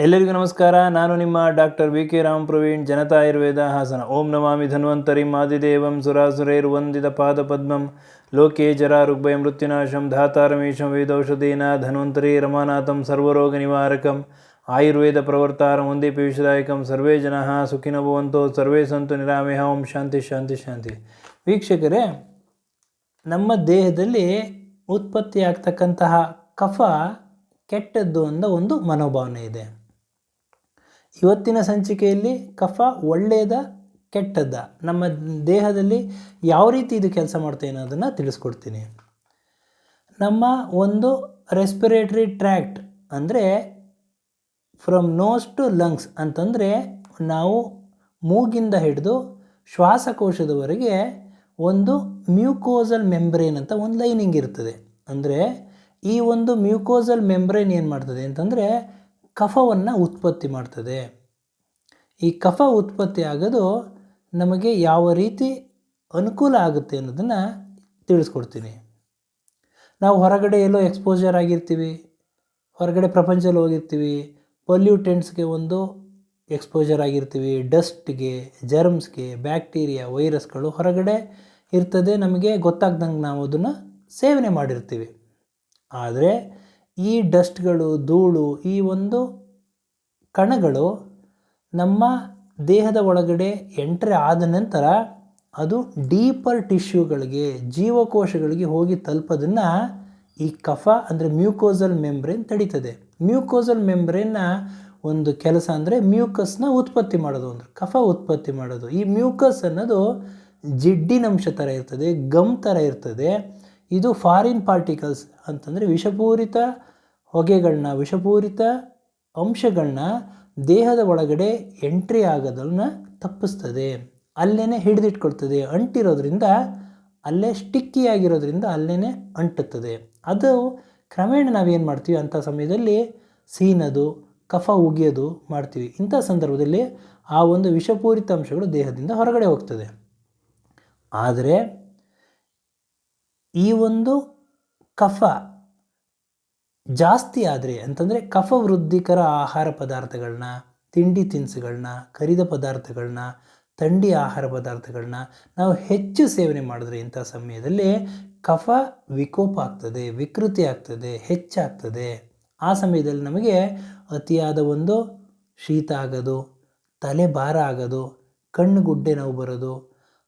ಎಲ್ಲರಿಗೂ ನಮಸ್ಕಾರ. ನಾನು ನಿಮ್ಮ doctor V K Ram Praveen, Janata Ayurveda Hassan. ಓಂ ನಮಾಮಿ ಧನ್ವಂತರಿಂ. ಆದಿದೇವಂ ಸುರಾಸುರೈರ್ವಂದಿತ ಪಾದ ಪದ್ಮಂ. ಲೋಕೆ ಜರಾ ರುಗ್ಭಯ ಮೃತ್ಯುನಾಶಂ. ಧಾತಾರಮೇಶಂ ವೇದೌಷಧೇನ ಧನ್ವಂತರಿ. ರಮಾನಾಥಂ ಸರ್ವರೋಗ ನಿವಾರಕಂ. ಆಯುರ್ವೇದ ಪ್ರವರ್ತಾರಂ ಒಂದೇ ಪಿಯುಷದಾಯಕಂ. ಸರ್ವೇ ಜನಃ ಸುಖಿನ ಭವಂತೋ. ಸರ್ವೇ ಸಂತು ನಿರಾಮೇಹ. ಓಂ ಶಾಂತಿ ಶಾಂತಿ ಶಾಂತಿ. ವೀಕ್ಷಕರೇ, ನಮ್ಮ ದೇಹದಲ್ಲಿ ಉತ್ಪತ್ತಿಯಾಗ್ತಕ್ಕಂತಹ ಕಫ ಕೆಟ್ಟದ್ದು ಅಂತ ಒಂದು ಮನೋಭಾವನೆ ಇದೆ. ಇವತ್ತಿನ ಸಂಚಿಕೆಯಲ್ಲಿ ಕಫ ಒಳ್ಳೆಯದ ಕೆಟ್ಟದ್ದ ನಮ್ಮ ದೇಹದಲ್ಲಿ ಯಾವ ರೀತಿ ಇದು ಕೆಲಸ ಮಾಡ್ತೇವೆ ಅನ್ನೋದನ್ನು ತಿಳಿಸ್ಕೊಡ್ತೀನಿ. ನಮ್ಮ ಒಂದು ರೆಸ್ಪಿರೇಟರಿ ಟ್ರ್ಯಾಕ್ಟ್ ಅಂದರೆ ಫ್ರಮ್ ನೋಸ್ ಟು ಲಂಗ್ಸ್ ಅಂತಂದರೆ ನಾವು ಮೂಗಿಂದ ಹಿಡಿದು ಶ್ವಾಸಕೋಶದವರೆಗೆ ಒಂದು ಮ್ಯೂಕೋಸಲ್ ಮೆಂಬ್ರೇನ್ ಅಂತ ಒಂದು ಲೈನಿಂಗ್ ಇರ್ತದೆ. ಅಂದರೆ ಈ ಒಂದು ಮ್ಯೂಕೋಸಲ್ ಮೆಂಬ್ರೇನ್ ಏನು ಮಾಡ್ತದೆ ಅಂತಂದರೆ ಕಫವನ್ನು ಉತ್ಪತ್ತಿ ಮಾಡ್ತದೆ. ಈ ಕಫ ಉತ್ಪತ್ತಿ ಆಗೋದು ನಮಗೆ ಯಾವ ರೀತಿ ಅನುಕೂಲ ಆಗುತ್ತೆ ಅನ್ನೋದನ್ನು ತಿಳಿಸ್ಕೊಡ್ತೀನಿ. ನಾವು ಹೊರಗಡೆ ಎಲ್ಲೋ ಎಕ್ಸ್ಪೋಜರ್ ಆಗಿರ್ತೀವಿ, ಹೊರಗಡೆ ಪ್ರಪಂಚದಲ್ಲಿ ಹೋಗಿರ್ತೀವಿ ಪೊಲ್ಯೂಟೆಂಟ್ಸ್ಗೆ ಒಂದು ಎಕ್ಸ್ಪೋಜರ್ ಆಗಿರ್ತೀವಿ ಡಸ್ಟ್ಗೆ ಜರ್ಮ್ಸ್ಗೆ ಬ್ಯಾಕ್ಟೀರಿಯಾ ವೈರಸ್ಗಳು ಹೊರಗಡೆ ಇರ್ತದೆ, ನಮಗೆ ಗೊತ್ತಾಗ್ದಂಗೆ ನಾವು ಅದನ್ನು ಸೇವನೆ ಮಾಡಿರ್ತೀವಿ. ಆದರೆ ಈ ಡಸ್ಟ್ಗಳು, ಧೂಳು, ಈ ಒಂದು ಕಣಗಳು ನಮ್ಮ ದೇಹದ ಒಳಗಡೆ ಎಂಟ್ರಿ ಆದ ನಂತರ ಅದು ಡೀಪರ್ ಟಿಶ್ಯೂಗಳಿಗೆ ಜೀವಕೋಶಗಳಿಗೆ ಹೋಗಿ ತಲುಪೋದನ್ನು ಈ ಕಫ ಅಂದರೆ ಮ್ಯೂಕೋಸಲ್ ಮೆಂಬ್ರೇನ್ ತಡೀತದೆ. ಮ್ಯೂಕೋಸಲ್ ಮೆಂಬ್ರೇನ್ನ ಒಂದು ಕೆಲಸ ಅಂದರೆ ಮ್ಯೂಕಸ್ನ ಉತ್ಪತ್ತಿ ಮಾಡೋದು ಅಂದರೆ ಕಫ ಉತ್ಪತ್ತಿ ಮಾಡೋದು. ಈ ಮ್ಯೂಕಸ್ ಅನ್ನೋದು ಜಿಡ್ಡಿನಂಶ ಥರ ಇರ್ತದೆ, ಗಮ್ ಥರ ಇರ್ತದೆ. ಇದು ಫಾರಿನ್ ಪಾರ್ಟಿಕಲ್ಸ್ ಅಂತಂದರೆ ವಿಷಪೂರಿತ ಹೊಗೆಗಳನ್ನ ವಿಷಪೂರಿತ ಅಂಶಗಳನ್ನ ದೇಹದ ಒಳಗಡೆ ಎಂಟ್ರಿ ಆಗೋದನ್ನ ತಪ್ಪಿಸ್ತದೆ. ಅಲ್ಲೇ ಹಿಡಿದಿಟ್ಕೊಳ್ತದೆ. ಅಂಟಿರೋದ್ರಿಂದ, ಅಲ್ಲೇ ಸ್ಟಿಕ್ಕಿ ಆಗಿರೋದ್ರಿಂದ ಅಲ್ಲೇ ಅಂಟುತ್ತದೆ. ಅದು ಕ್ರಮೇಣ ನಾವೇನು ಮಾಡ್ತೀವಿ? ಅಂಥ ಸಮಯದಲ್ಲಿ ಸೀನದು, ಕಫ ಉಗಿಯೋದು ಮಾಡ್ತೀವಿ. ಇಂಥ ಸಂದರ್ಭದಲ್ಲಿ ಆ ಒಂದು ವಿಷಪೂರಿತ ಅಂಶಗಳು ದೇಹದಿಂದ ಹೊರಗಡೆ ಹೋಗ್ತದೆ. ಆದರೆ ಈ ಒಂದು ಕಫ ಜಾಸ್ತಿ ಆದರೆ ಅಂತಂದರೆ ಕಫ ವೃದ್ಧಿಕರ ಆಹಾರ ಪದಾರ್ಥಗಳನ್ನ ತಿಂಡಿ ತಿನಿಸುಗಳನ್ನ ಕರಿದ ಪದಾರ್ಥಗಳನ್ನ ಥಂಡಿ ಆಹಾರ ಪದಾರ್ಥಗಳನ್ನ ನಾವು ಹೆಚ್ಚು ಸೇವನೆ ಮಾಡಿದ್ರೆ ಇಂಥ ಸಮಯದಲ್ಲಿ ಕಫ ವಿಕೋಪ ಆಗ್ತದೆ, ವಿಕೃತಿ ಆಗ್ತದೆ, ಹೆಚ್ಚಾಗ್ತದೆ. ಆ ಸಮಯದಲ್ಲಿ ನಮಗೆ ಅತಿಯಾದ ಒಂದು ಶೀತ ಆಗೋದು, ತಲೆ ಭಾರ ಆಗೋದು ಕಣ್ಣು ಗುಡ್ಡೆ ನೋವು ಬರೋದು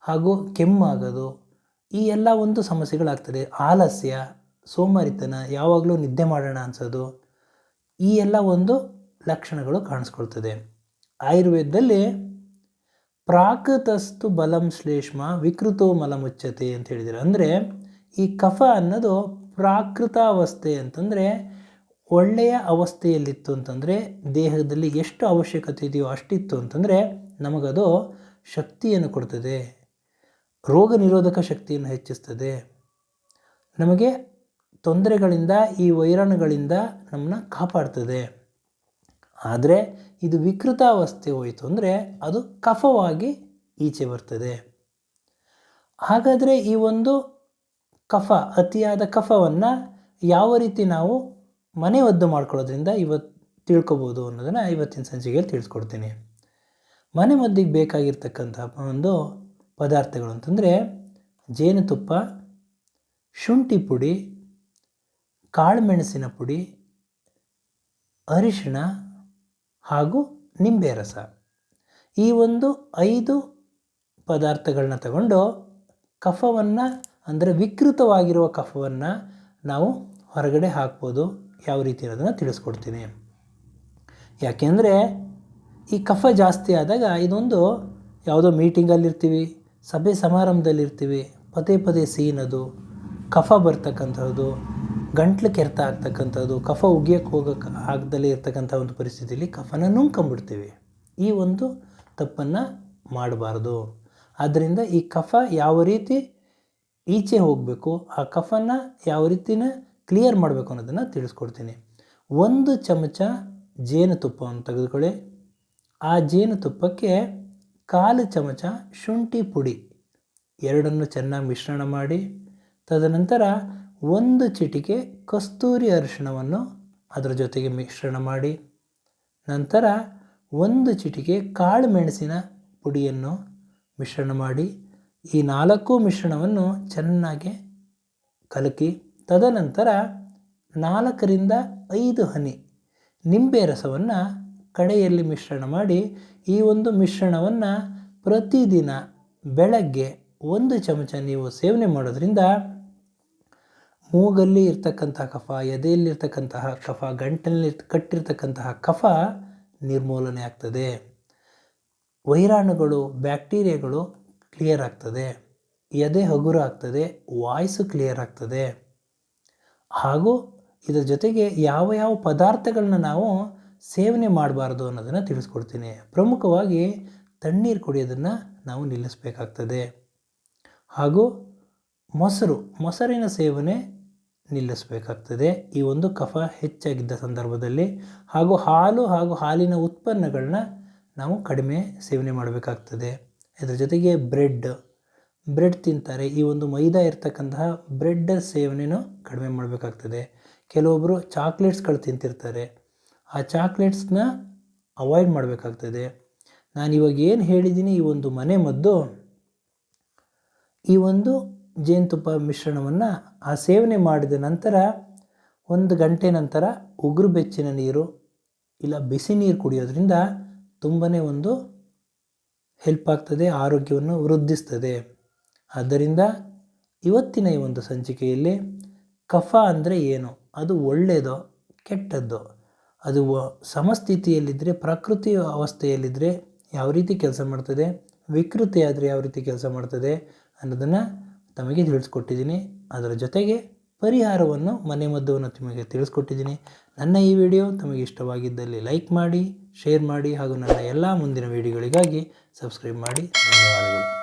ಹಾಗೂ ಕೆಮ್ಮಾಗೋದು ಈ ಎಲ್ಲ ಒಂದು ಸಮಸ್ಯೆಗಳಾಗ್ತದೆ. ಆಲಸ್ಯ, ಸೋಮಾರಿತನ, ಯಾವಾಗಲೂ ನಿದ್ದೆ ಮಾಡೋಣ ಅನ್ಸೋದು, ಈ ಎಲ್ಲ ಒಂದು ಲಕ್ಷಣಗಳು ಕಾಣಿಸ್ಕೊಳ್ತದೆ. ಆಯುರ್ವೇದದಲ್ಲಿ ಪ್ರಾಕೃತಸ್ತು ಬಲಂ ಶ್ಲೇಷ್ಮ ವಿಕೃತೋ ಮಲಮುಚ್ಚತೆ ಅಂತ ಹೇಳಿದರೆ ಅಂದರೆ ಈ ಕಫ ಅನ್ನೋದು ಪ್ರಾಕೃತಾವಸ್ಥೆ ಅಂತಂದರೆ ಒಳ್ಳೆಯ ಅವಸ್ಥೆಯಲ್ಲಿತ್ತು ಅಂತಂದರೆ ದೇಹದಲ್ಲಿ ಎಷ್ಟು ಅವಶ್ಯಕತೆ ಇದೆಯೋ ಅಷ್ಟಿತ್ತು ಅಂತಂದರೆ ನಮಗದು ಶಕ್ತಿಯನ್ನು ಕೊಡ್ತದೆ. ರೋಗ ನಿರೋಧಕ ಶಕ್ತಿಯನ್ನು ಹೆಚ್ಚಿಸ್ತದೆ. ನಮಗೆ ತೊಂದರೆಗಳಿಂದ, ಈ ವೈರಾಣುಗಳಿಂದ ನಮ್ಮನ್ನ ಕಾಪಾಡ್ತದೆ. ಆದರೆ ಇದು ವಿಕೃತಾವಸ್ಥೆ ಹೋಯಿತು ಅಂದರೆ ಅದು ಕಫವಾಗಿ ಈಚೆ ಬರ್ತದೆ. ಹಾಗಾದರೆ ಈ ಒಂದು ಕಫ, ಅತಿಯಾದ ಕಫವನ್ನು ಯಾವ ರೀತಿ ನಾವು ಮನೆಮದ್ದು ಮಾಡ್ಕೊಳ್ಳೋದ್ರಿಂದ ಇವತ್ತು ತಿಳ್ಕೊಬೋದು ಅನ್ನೋದನ್ನು ಇವತ್ತಿನ ಸಂಚಿಕೆಯಲ್ಲಿ ತಿಳಿಸ್ಕೊಡ್ತೀನಿ. ಮನೆಮದ್ದಿಗೆ ಬೇಕಾಗಿರ್ತಕ್ಕಂಥ ಒಂದು ಪದಾರ್ಥಗಳು ಅಂತಂದರೆ ಜೇನುತುಪ್ಪ, ಶುಂಠಿ ಪುಡಿ, ಕಾಳುಮೆಣಸಿನ ಪುಡಿ, ಅರಿಶಿಣ ಹಾಗೂ ನಿಂಬೆ ರಸ. ಈ ಒಂದು ಐದು ಪದಾರ್ಥಗಳನ್ನ ತಗೊಂಡು ಕಫವನ್ನು, ಅಂದರೆ ವಿಕೃತವಾಗಿರುವ ಕಫವನ್ನು ನಾವು ಹೊರಗಡೆ ಹಾಕ್ಬೋದು. ಯಾವ ರೀತಿ ಅನ್ನೋದನ್ನು ತಿಳಿಸ್ಕೊಡ್ತೀನಿ. ಯಾಕೆಂದರೆ ಈ ಕಫ ಜಾಸ್ತಿ ಆದಾಗ ಇದೊಂದು ಯಾವುದೋ ಮೀಟಿಂಗಲ್ಲಿರ್ತೀವಿ ಸಭೆ ಸಮಾರಂಭದಲ್ಲಿರ್ತೀವಿ. ಪದೇ ಪದೇ ಸೀನದು ಕಫ ಬರ್ತಕ್ಕಂಥದ್ದು ಗಂಟ್ಲು ಕೆರೆತ ಆಗ್ತಕ್ಕಂಥದ್ದು ಕಫ ಉಗಿಯೋಕ್ಕೆ ಹೋಗೋಕ್ಕೆ ಆಗದಲ್ಲೇ ಇರ್ತಕ್ಕಂಥ ಒಂದು ಪರಿಸ್ಥಿತಿಯಲ್ಲಿ ಕಫನ ನುಂಗ್ಕೊಂಬಿಡ್ತೀವಿ ಈ ಒಂದು ತಪ್ಪನ್ನು ಮಾಡಬಾರ್ದು. ಆದ್ದರಿಂದ ಈ ಕಫ ಯಾವ ರೀತಿ ಈಚೆ ಹೋಗಬೇಕು, ಆ ಕಫನ ಯಾವ ರೀತಿನ ಕ್ಲಿಯರ್ ಮಾಡಬೇಕು ಅನ್ನೋದನ್ನು ತಿಳಿಸ್ಕೊಡ್ತೀನಿ. ಒಂದು ಚಮಚ ಜೇನುತುಪ್ಪವನ್ನು ತೆಗೆದುಕೊಳ್ಳಿ. ಆ ಜೇನುತುಪ್ಪಕ್ಕೆ ಕಾಲು ಚಮಚ ಶುಂಠಿ ಪುಡಿ. ಎರಡನ್ನು ಚೆನ್ನಾಗಿ ಮಿಶ್ರಣ ಮಾಡಿ, ತದನಂತರ ಒಂದು ಚಿಟಿಕೆ ಕಸ್ತೂರಿ ಅರಿಶಿಣವನ್ನು ಅದರ ಜೊತೆಗೆ ಮಿಶ್ರಣ ಮಾಡಿ, ನಂತರ ಒಂದು ಚಿಟಿಕೆ ಕಾಳು ಮೆಣಸಿನ ಪುಡಿಯನ್ನು ಮಿಶ್ರಣ ಮಾಡಿ, ಈ ನಾಲ್ಕು ಮಿಶ್ರಣವನ್ನು ಚೆನ್ನಾಗಿ ಕಲಕಿ, ತದನಂತರ ನಾಲ್ಕರಿಂದ ಐದು ಹನಿ ನಿಂಬೆ ರಸವನ್ನು ಕಡೆಯಲ್ಲಿ ಮಿಶ್ರಣ ಮಾಡಿ ಈ ಒಂದು ಮಿಶ್ರಣವನ್ನು ಪ್ರತಿದಿನ ಬೆಳಗ್ಗೆ ಒಂದು ಚಮಚ ನೀವು ಸೇವನೆ ಮಾಡೋದ್ರಿಂದ ಮೂಗಲ್ಲಿ ಇರ್ತಕ್ಕಂತಹ ಕಫ ಎದೆಯಲ್ಲಿರ್ತಕ್ಕಂತಹ ಕಫ, ಗಂಟಲಲ್ಲಿ ಕಟ್ಟಿರ್ತಕ್ಕಂತಹ ಕಫ ನಿರ್ಮೂಲನೆ ಆಗ್ತದೆ. ವೈರಾಣುಗಳು, ಬ್ಯಾಕ್ಟೀರಿಯಾಗಳು ಕ್ಲಿಯರ್ ಆಗ್ತದೆ. ಎದೆ ಹಗುರ ಆಗ್ತದೆ, ವಾಯ್ಸು ಕ್ಲಿಯರ್ ಆಗ್ತದೆ. ಹಾಗೂ ಇದರ ಜೊತೆಗೆ ಯಾವ ಯಾವ ಪದಾರ್ಥಗಳನ್ನ ನಾವು ಸೇವನೆ ಮಾಡಬಾರ್ದು ಅನ್ನೋದನ್ನು ತಿಳಿಸ್ಕೊಡ್ತೀನಿ. ಪ್ರಮುಖವಾಗಿ ತಣ್ಣೀರು ಕುಡಿಯೋದನ್ನು ನಾವು ನಿಲ್ಲಿಸಬೇಕಾಗ್ತದೆ. ಹಾಗೂ ಮೊಸರು, ಮೊಸರಿನ ಸೇವನೆ ನಿಲ್ಲಿಸಬೇಕಾಗ್ತದೆ. ಈ ಒಂದು ಕಫ ಹೆಚ್ಚಾಗಿದ್ದ ಸಂದರ್ಭದಲ್ಲಿ ಹಾಗೂ ಹಾಲು ಹಾಗೂ ಹಾಲಿನ ಉತ್ಪನ್ನಗಳನ್ನ ನಾವು ಕಡಿಮೆ ಸೇವನೆ ಮಾಡಬೇಕಾಗ್ತದೆ. ಇದರ ಜೊತೆಗೆ ಬ್ರೆಡ್ ಬ್ರೆಡ್ ತಿಂತಾರೆ. ಈ ಒಂದು ಮೈದಾ ಇರ್ತಕ್ಕಂತಹ ಬ್ರೆಡ್ ಸೇವನೆಯೂ ಕಡಿಮೆ ಮಾಡಬೇಕಾಗ್ತದೆ. ಕೆಲವೊಬ್ಬರು ಚಾಕ್ಲೇಟ್ಸ್ಗಳು ತಿಂತಿರ್ತಾರೆ. ಆ ಚಾಕ್ಲೇಟ್ಸ್ನ ಅವಾಯ್ಡ್ ಮಾಡಬೇಕಾಗ್ತದೆ. ನಾನು ಇವಾಗ ಏನು ಹೇಳಿದ್ದೀನಿ, ಈ ಒಂದು ಮನೆ ಮದ್ದು, ಈ ಒಂದು ಜೇನುತುಪ್ಪ ಮಿಶ್ರಣವನ್ನು ಆ ಸೇವನೆ ಮಾಡಿದ ನಂತರ, ಒಂದು ಗಂಟೆ ನಂತರ ಉಗುರು ಬೆಚ್ಚಿನ ನೀರು, ಇಲ್ಲ ಬಿಸಿ ನೀರು ಕುಡಿಯೋದ್ರಿಂದ ತುಂಬಾ ಒಂದು ಹೆಲ್ಪ್ ಆಗ್ತದೆ, ಆರೋಗ್ಯವನ್ನು ವೃದ್ಧಿಸ್ತದೆ. ಆದ್ದರಿಂದ ಇವತ್ತಿನ ಈ ಒಂದು ಸಂಚಿಕೆಯಲ್ಲಿ ಕಫ ಅಂದರೆ ಏನು? ಅದು ಒಳ್ಳೆಯದೋ ಕೆಟ್ಟದ್ದೋ? ಅದು ಸಮಸ್ಥಿತಿಯಲ್ಲಿದ್ದರೆ ಪ್ರಕೃತಿ ಅವಸ್ಥೆಯಲ್ಲಿದ್ದರೆ ಯಾವ ರೀತಿ ಕೆಲಸ ಮಾಡ್ತದೆ, ವಿಕೃತಿ ಆದರೆ ಯಾವ ರೀತಿ ಕೆಲಸ ಮಾಡ್ತದೆ ಅನ್ನೋದನ್ನು ತಮಗೆ ತಿಳಿಸ್ಕೊಟ್ಟಿದ್ದೀನಿ. ಅದರ ಜೊತೆಗೆ ಪರಿಹಾರವನ್ನು ಮನೆ ಮದ್ದುವನ್ನು ನಿಮಗೆ ತಿಳಿಸ್ಕೊಟ್ಟಿದ್ದೀನಿ. ನನ್ನ ಈ ವಿಡಿಯೋ ತಮಗೆ ಇಷ್ಟವಾಗಿದ್ದಲ್ಲಿ ಲೈಕ್ ಮಾಡಿ, ಶೇರ್ ಮಾಡಿ ಹಾಗೂ ನನ್ನ ಎಲ್ಲ ಮುಂದಿನ ವಿಡಿಯೋಗಳಿಗಾಗಿ ಸಬ್ಸ್ಕ್ರೈಬ್ ಮಾಡಿ. ಧನ್ಯವಾದಗಳು.